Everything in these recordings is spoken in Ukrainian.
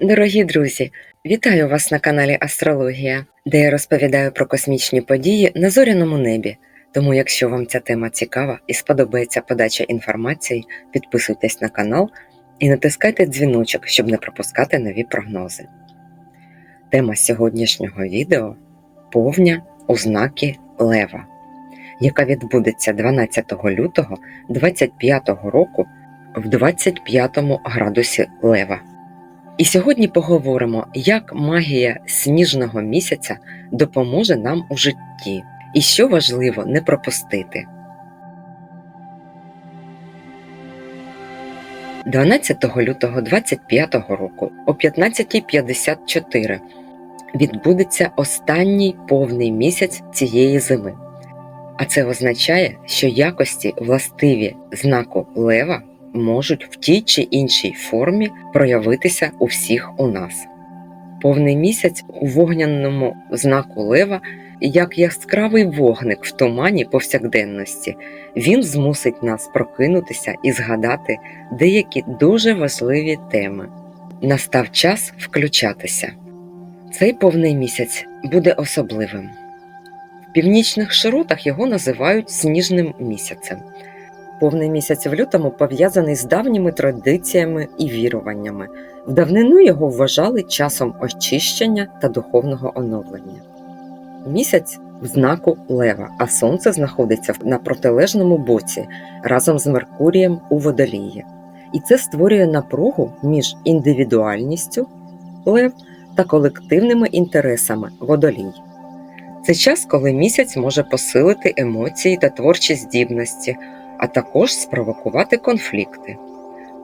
Дорогі друзі, вітаю вас на каналі Астрологія, де я розповідаю про космічні події на зоряному небі. Тому, якщо вам ця тема цікава і сподобається подача інформації, підписуйтесь на канал і натискайте дзвіночок, щоб не пропускати нові прогнози. Тема сьогоднішнього відео повня у знаки Лева, яка відбудеться 12 лютого 2025 року в 25 градусі Лева. І сьогодні поговоримо, як магія сніжного місяця допоможе нам у житті, і що важливо не пропустити. 12 лютого 25 року о 15.54 відбудеться останній повний місяць цієї зими. А це означає, що якості властиві знаку Лева можуть в тій чи іншій формі проявитися у всіх у нас. Повний місяць у вогняному знаку лева, як яскравий вогник в тумані повсякденності, він змусить нас прокинутися і згадати деякі дуже важливі теми. Настав час включатися. Цей повний місяць буде особливим. В північних широтах його називають сніжним місяцем. Повний місяць в лютому пов'язаний з давніми традиціями і віруваннями. В давнину його вважали часом очищення та духовного оновлення. Місяць в знаку Лева, а сонце знаходиться на протилежному боці разом з Меркурієм у водолії. І це створює напругу між індивідуальністю Лев та колективними інтересами водолій. Це час, коли місяць може посилити емоції та творчі здібності а також спровокувати конфлікти.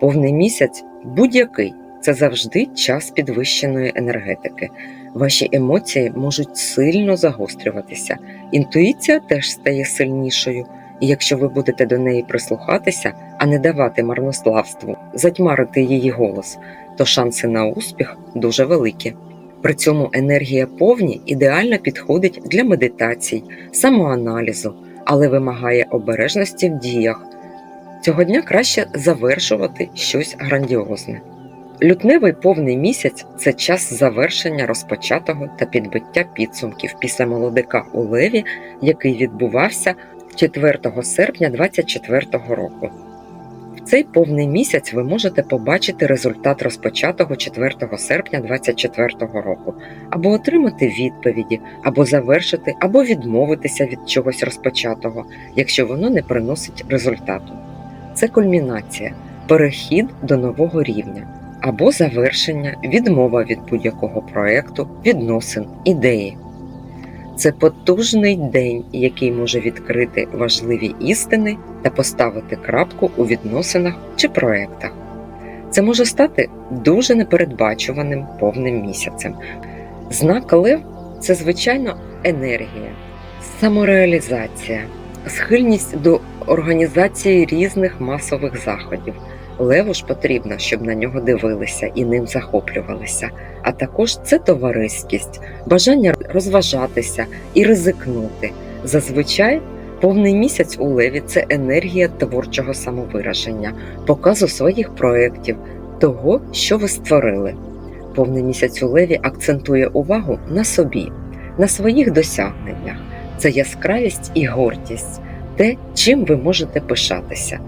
Повний місяць будь-який це завжди час підвищеної енергетики. Ваші емоції можуть сильно загострюватися, інтуїція теж стає сильнішою, і якщо ви будете до неї прислухатися, а не давати марнославству, затьмарити її голос, то шанси на успіх дуже великі. При цьому енергія повні ідеально підходить для медитацій, самоаналізу але вимагає обережності в діях. Цього дня краще завершувати щось грандіозне. Лютневий повний місяць це час завершення розпочатого та підбиття підсумків після молодика у Леві, який відбувався 4 серпня 2024 року. Цей повний місяць ви можете побачити результат розпочатого 4 серпня 2024 року, або отримати відповіді, або завершити, або відмовитися від чогось розпочатого, якщо воно не приносить результату. Це кульмінація, перехід до нового рівня, або завершення, відмова від будь-якого проєкту, відносин, ідеї. Це потужний день, який може відкрити важливі істини та поставити крапку у відносинах чи проєктах. Це може стати дуже непередбачуваним повним місяцем. Знак Лев це, звичайно, енергія, самореалізація, схильність до організації різних масових заходів. Леву ж потрібно, щоб на нього дивилися і ним захоплювалися. А також це товариськість, бажання розважатися і ризикнути. Зазвичай повний місяць у леві це енергія творчого самовираження, показу своїх проєктів, того, що ви створили. Повний місяць у леві акцентує увагу на собі, на своїх досягненнях. Це яскравість і гордість, те, чим ви можете пишатися.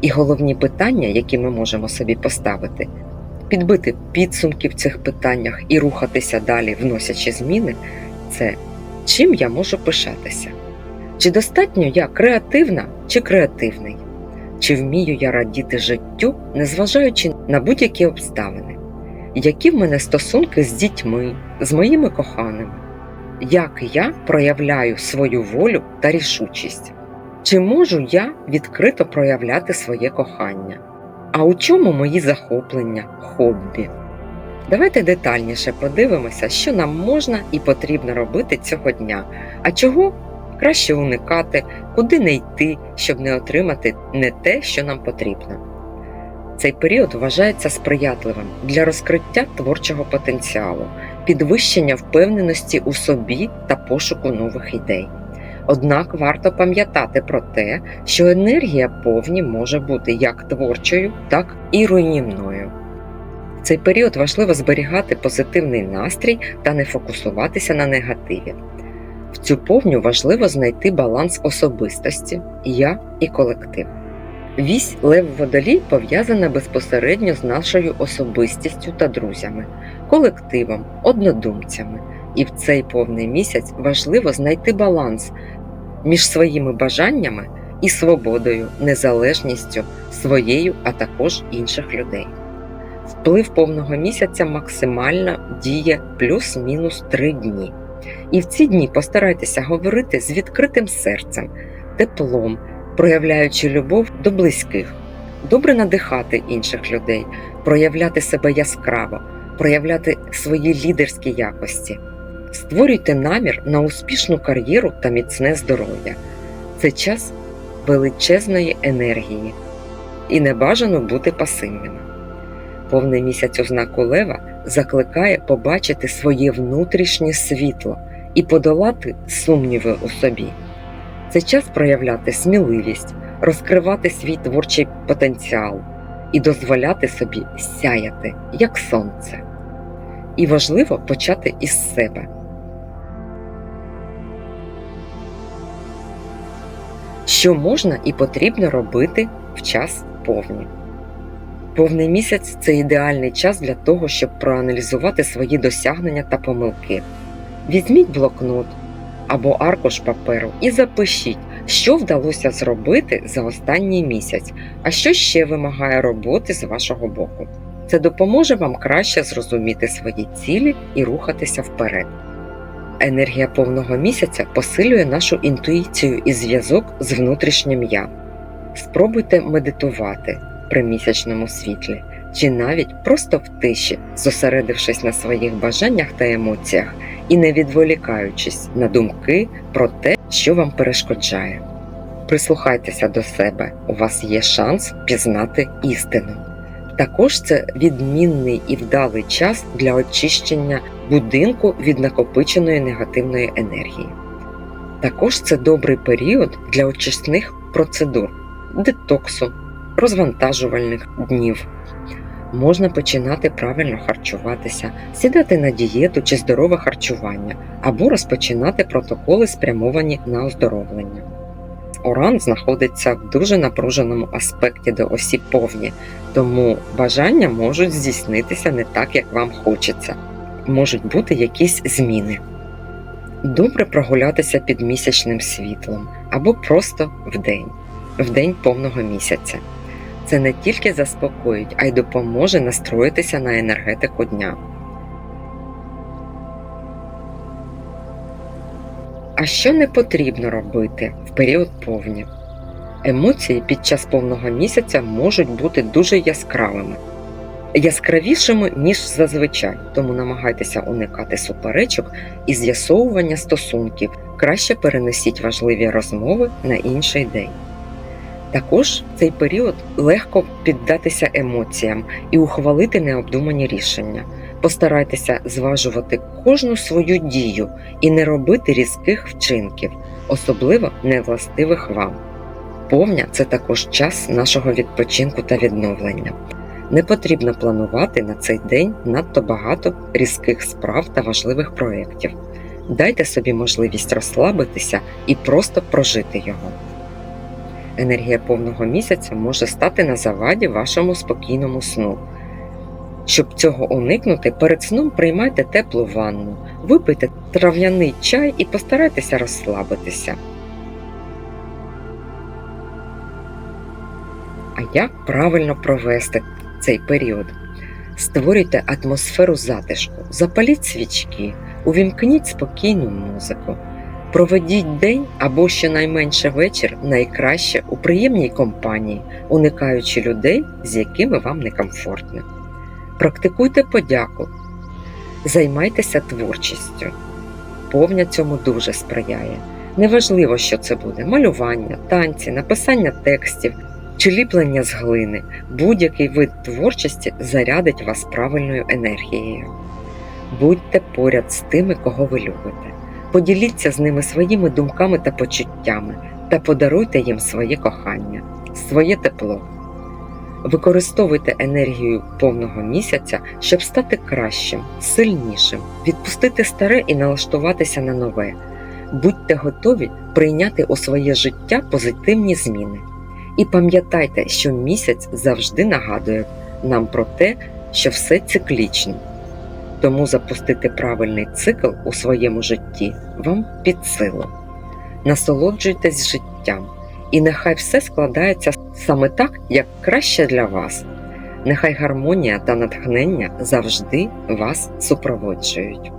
І головні питання, які ми можемо собі поставити, підбити підсумки в цих питаннях і рухатися далі, вносячи зміни, це чим я можу пишатися? Чи достатньо я креативна чи креативний? Чи вмію я радіти життю, незважаючи на будь-які обставини? Які в мене стосунки з дітьми, з моїми коханими? Як я проявляю свою волю та рішучість? Чи можу я відкрито проявляти своє кохання? А у чому мої захоплення, хобі? Давайте детальніше подивимося, що нам можна і потрібно робити цього дня, а чого краще уникати, куди не йти, щоб не отримати не те, що нам потрібно. Цей період вважається сприятливим для розкриття творчого потенціалу, підвищення впевненості у собі та пошуку нових ідей. Однак варто пам'ятати про те, що енергія повні може бути як творчою, так і руйнівною. В цей період важливо зберігати позитивний настрій та не фокусуватися на негативі. В цю повню важливо знайти баланс особистості я і колектив. Вісь Лев Водолій пов'язана безпосередньо з нашою особистістю та друзями, колективом, однодумцями. І в цей повний місяць важливо знайти баланс між своїми бажаннями і свободою, незалежністю своєю, а також інших людей. Вплив повного місяця максимально діє плюс-мінус 3 дні. І в ці дні постарайтеся говорити з відкритим серцем, теплом, проявляючи любов до близьких, добре надихати інших людей, проявляти себе яскраво, проявляти свої лідерські якості. Створюйте намір на успішну кар'єру та міцне здоров'я. Це час величезної енергії і не бажано бути пасивними. Повний місяць у знаку Лева закликає побачити своє внутрішнє світло і подолати сумніви у собі. Це час проявляти сміливість, розкривати свій творчий потенціал і дозволяти собі сяяти, як сонце. І важливо почати із себе. Що можна і потрібно робити в час повні? Повний місяць це ідеальний час для того, щоб проаналізувати свої досягнення та помилки. Візьміть блокнот або аркуш паперу і запишіть, що вдалося зробити за останній місяць, а що ще вимагає роботи з вашого боку. Це допоможе вам краще зрозуміти свої цілі і рухатися вперед. Енергія повного місяця посилює нашу інтуїцію і зв'язок з внутрішнім я. Спробуйте медитувати при місячному світлі, чи навіть просто в тиші, зосередившись на своїх бажаннях та емоціях і не відволікаючись на думки про те, що вам перешкоджає. Прислухайтеся до себе, у вас є шанс пізнати істину. Також це відмінний і вдалий час для очищення будинку від накопиченої негативної енергії. Також це добрий період для очисних процедур, детоксу, розвантажувальних днів. Можна починати правильно харчуватися, сідати на дієту чи здорове харчування, або розпочинати протоколи, спрямовані на оздоровлення. Уран знаходиться в дуже напруженому аспекті до осі повні, тому бажання можуть здійснитися не так, як вам хочеться. Можуть бути якісь зміни. Добре прогулятися під місячним світлом або просто вдень, в день повного місяця. Це не тільки заспокоїть, а й допоможе настроїтися на енергетику дня. А що не потрібно робити в період повні? Емоції під час повного місяця можуть бути дуже яскравими, яскравішими, ніж зазвичай, тому намагайтеся уникати суперечок і з'ясовування стосунків. Краще перенесіть важливі розмови на інший день. Також в цей період легко піддатися емоціям і ухвалити необдумані рішення. Постарайтеся зважувати кожну свою дію і не робити різких вчинків, особливо невластивих вам. Повня це також час нашого відпочинку та відновлення. Не потрібно планувати на цей день надто багато різких справ та важливих проєктів. Дайте собі можливість розслабитися і просто прожити його. Енергія повного місяця може стати на заваді вашому спокійному сну. Щоб цього уникнути, перед сном приймайте теплу ванну, випийте трав'яний чай і постарайтеся розслабитися. А як правильно провести цей період? Створюйте атмосферу затишку, запаліть свічки, увімкніть спокійну музику. Проведіть день або щонайменше вечір найкраще у приємній компанії, уникаючи людей, з якими вам некомфортно. Практикуйте подяку, займайтеся творчістю. Повня цьому дуже сприяє. Неважливо, що це буде: малювання, танці, написання текстів чи ліплення з глини. Будь-який вид творчості зарядить вас правильною енергією. Будьте поряд з тими, кого ви любите. Поділіться з ними своїми думками та почуттями та подаруйте їм своє кохання, своє тепло. Використовуйте енергію повного місяця, щоб стати кращим, сильнішим, відпустити старе і налаштуватися на нове. Будьте готові прийняти у своє життя позитивні зміни. І пам'ятайте, що місяць завжди нагадує нам про те, що все циклічно. Тому запустити правильний цикл у своєму житті вам під силу. Насолоджуйтесь життям, і нехай все складається саме так, як краще для вас. Нехай гармонія та натхнення завжди вас супроводжують.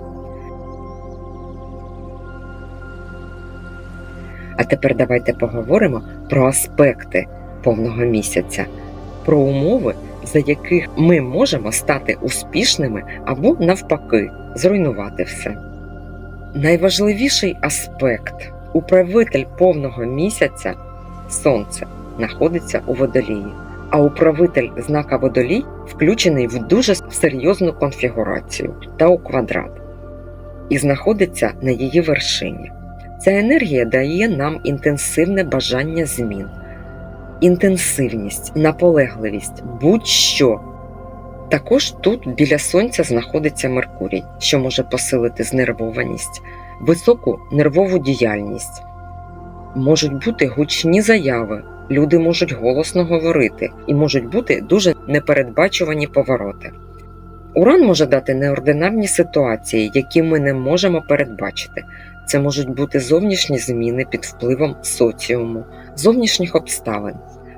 А тепер давайте поговоримо про аспекти повного місяця, про умови, за яких ми можемо стати успішними або, навпаки, зруйнувати все. Найважливіший аспект управитель повного місяця Сонце знаходиться у водолії, а управитель знака водолій включений в дуже серйозну конфігурацію та у квадрат і знаходиться на її вершині. Ця енергія дає нам інтенсивне бажання змін, інтенсивність, наполегливість, будь-що. Також тут біля сонця знаходиться Меркурій, що може посилити знервованість, високу нервову діяльність. Можуть бути гучні заяви, люди можуть голосно говорити і можуть бути дуже непередбачувані повороти. Уран може дати неординарні ситуації, які ми не можемо передбачити. Це можуть бути зовнішні зміни під впливом соціуму, зовнішніх обставин,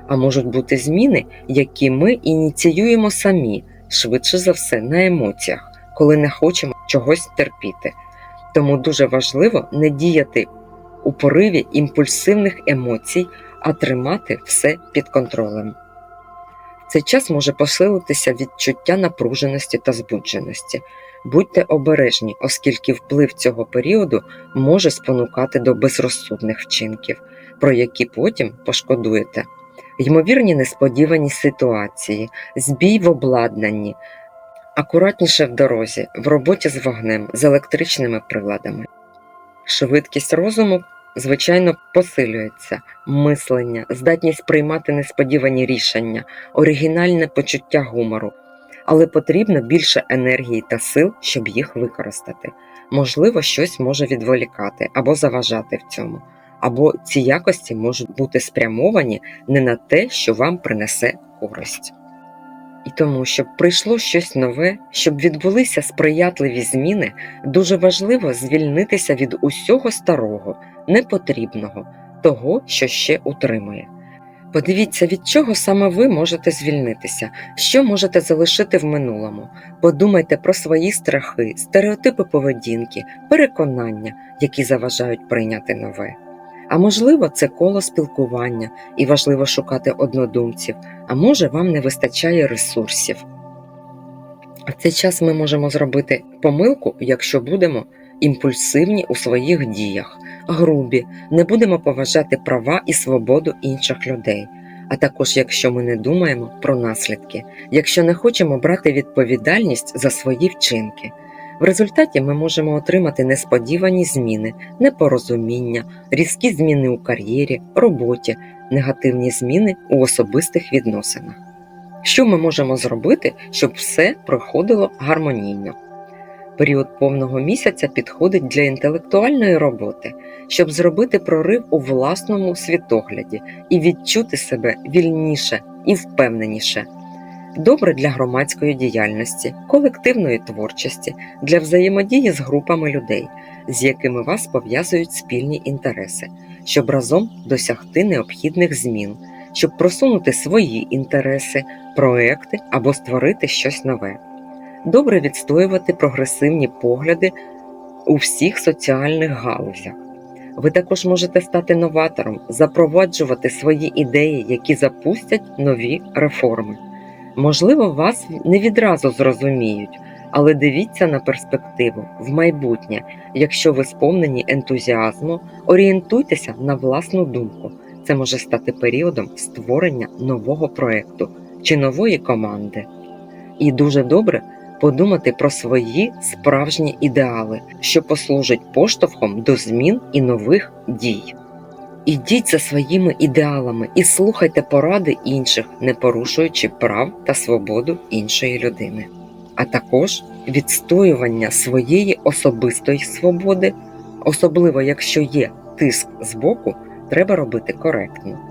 а можуть бути зміни, які ми ініціюємо самі, швидше за все, на емоціях, коли не хочемо чогось терпіти. Тому дуже важливо не діяти у пориві імпульсивних емоцій, а тримати все під контролем. Цей час може посилитися відчуття напруженості та збудженості. Будьте обережні, оскільки вплив цього періоду може спонукати до безрозсудних вчинків, про які потім пошкодуєте. Ймовірні несподівані ситуації, збій в обладнанні, акуратніше в дорозі, в роботі з вогнем, з електричними приладами. Швидкість розуму, звичайно, посилюється, мислення, здатність приймати несподівані рішення, оригінальне почуття гумору, але потрібно більше енергії та сил, щоб їх використати. Можливо, щось може відволікати або заважати в цьому, або ці якості можуть бути спрямовані не на те, що вам принесе користь. І тому, щоб прийшло щось нове, щоб відбулися сприятливі зміни, дуже важливо звільнитися від усього старого, непотрібного, того, що ще утримує. Подивіться, від чого саме ви можете звільнитися, що можете залишити в минулому. Подумайте про свої страхи, стереотипи поведінки, переконання, які заважають прийняти нове. А можливо, це коло спілкування, і важливо шукати однодумців, а може, вам не вистачає ресурсів. В цей час ми можемо зробити помилку, якщо будемо імпульсивні у своїх діях, грубі, не будемо поважати права і свободу інших людей. А також якщо ми не думаємо про наслідки, якщо не хочемо брати відповідальність за свої вчинки. В результаті ми можемо отримати несподівані зміни, непорозуміння, різкі зміни у кар'єрі, роботі, негативні зміни у особистих відносинах. Що ми можемо зробити, щоб все проходило гармонійно? Період повного місяця підходить для інтелектуальної роботи, щоб зробити прорив у власному світогляді і відчути себе вільніше і впевненіше. Добре для громадської діяльності, колективної творчості, для взаємодії з групами людей, з якими вас пов'язують спільні інтереси, щоб разом досягти необхідних змін, щоб просунути свої інтереси, проекти або створити щось нове. Добре відстоювати прогресивні погляди у всіх соціальних галузях. Ви також можете стати новатором, запроваджувати свої ідеї, які запустять нові реформи. Можливо, вас не відразу зрозуміють, але дивіться на перспективу в майбутнє. Якщо ви сповнені ентузіазму, орієнтуйтеся на власну думку. Це може стати періодом створення нового проекту чи нової команди. І дуже добре подумати про свої справжні ідеали, що послужать поштовхом до змін і нових дій. Ідіть за своїми ідеалами і слухайте поради інших, не порушуючи прав та свободу іншої людини, а також відстоювання своєї особистої свободи, особливо якщо є тиск з боку, треба робити коректно.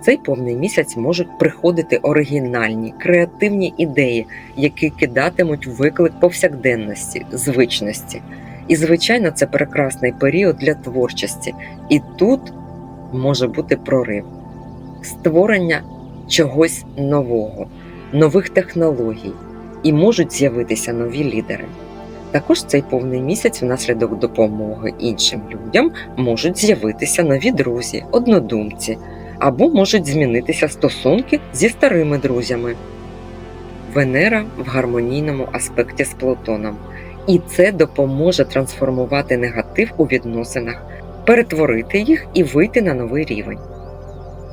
Цей повний місяць можуть приходити оригінальні, креативні ідеї, які кидатимуть виклик повсякденності, звичності. І, звичайно, це прекрасний період для творчості. І тут може бути прорив, створення чогось нового, нових технологій, і можуть з'явитися нові лідери. Також цей повний місяць, внаслідок допомоги іншим людям, можуть з'явитися нові друзі, однодумці, або можуть змінитися стосунки зі старими друзями. Венера в гармонійному аспекті з Плутоном, і це допоможе трансформувати негатив у відносинах, перетворити їх і вийти на новий рівень.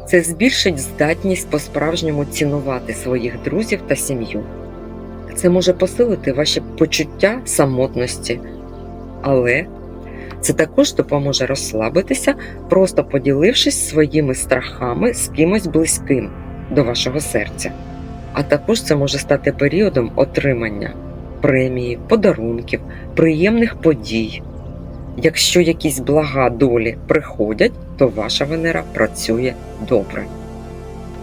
Це збільшить здатність по-справжньому цінувати своїх друзів та сім'ю. Це може посилити ваші почуття самотності, але це також допоможе розслабитися, просто поділившись своїми страхами з кимось близьким до вашого серця. А також це може стати періодом отримання премії, подарунків, приємних подій. Якщо якісь блага долі приходять, то ваша Венера працює добре.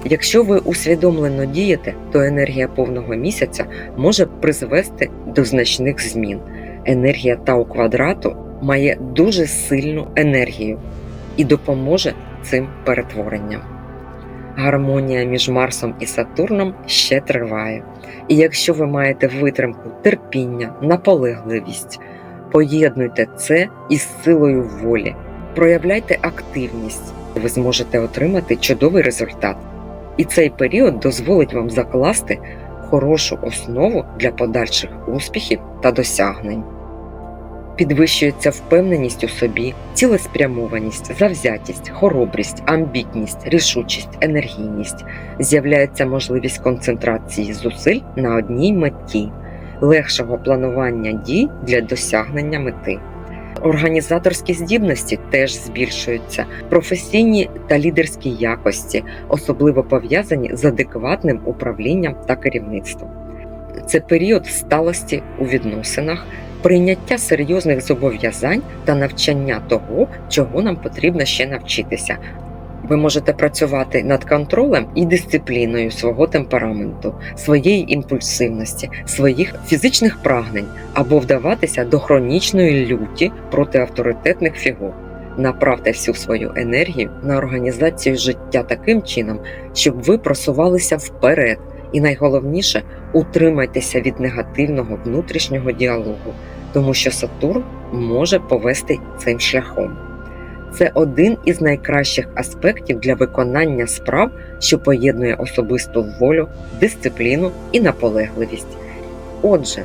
Якщо ви усвідомлено дієте, то енергія повного місяця може призвести до значних змін. Енергія Тау квадрату має дуже сильну енергію і допоможе цим перетворенням. Гармонія між Марсом і Сатурном ще триває. І якщо ви маєте витримку, терпіння, наполегливість, поєднуйте це із силою волі, проявляйте активність, ви зможете отримати чудовий результат. І цей період дозволить вам закласти хорошу основу для подальших успіхів та досягнень. Підвищується впевненість у собі, цілеспрямованість, завзятість, хоробрість, амбітність, рішучість, енергійність, з'являється можливість концентрації зусиль на одній меті, легшого планування дій для досягнення мети. Організаторські здібності теж збільшуються, професійні та лідерські якості, особливо пов'язані з адекватним управлінням та керівництвом. Це період сталості у відносинах, прийняття серйозних зобов'язань та навчання того, чого нам потрібно ще навчитися. Ви можете працювати над контролем і дисципліною свого темпераменту, своєї імпульсивності, своїх фізичних прагнень або вдаватися до хронічної люті проти авторитетних фігур. Направте всю свою енергію на організацію життя таким чином, щоб ви просувалися вперед, і найголовніше утримайтеся від негативного внутрішнього діалогу, тому що Сатурн може повести цим шляхом. Це один із найкращих аспектів для виконання справ, що поєднує особисту волю, дисципліну і наполегливість. Отже,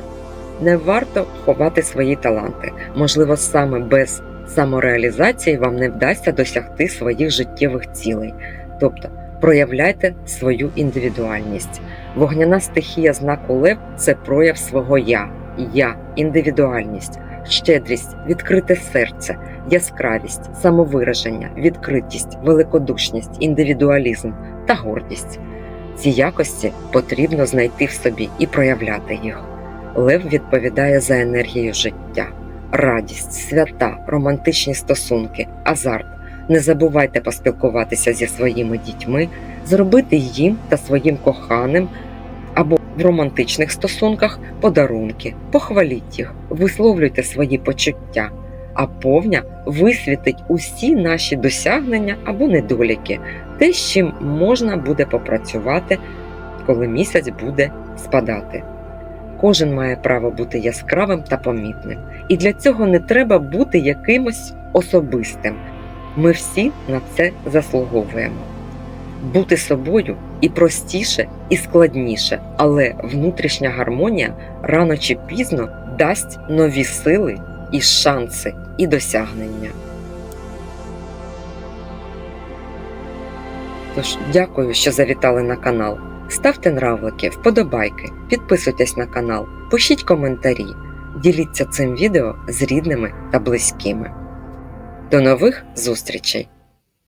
не варто ховати свої таланти. Можливо, саме без самореалізації вам не вдасться досягти своїх життєвих цілей. Тобто проявляйте свою індивідуальність. Вогняна стихія знаку Лев це прояв свого я, я, індивідуальність, щедрість, відкрите серце, яскравість, самовираження, відкритість, великодушність, індивідуалізм та гордість. Ці якості потрібно знайти в собі і проявляти їх. Лев відповідає за енергію життя, радість, свята, романтичні стосунки, азарт. Не забувайте поспілкуватися зі своїми дітьми, зробити їм та своїм коханим або в романтичних стосунках подарунки, похваліть їх, висловлюйте свої почуття, а повня висвітить усі наші досягнення або недоліки, те, з чим можна буде попрацювати, коли місяць буде спадати. Кожен має право бути яскравим та помітним, і для цього не треба бути якимось особистим. Ми всі на це заслуговуємо. Бути собою і простіше, і складніше, але внутрішня гармонія рано чи пізно дасть нові сили і шанси, і досягнення. Тож, дякую, що завітали на канал. Ставте нравлики, вподобайки, підписуйтесь на канал, пишіть коментарі, діліться цим відео з рідними та близькими. До нових зустрічей!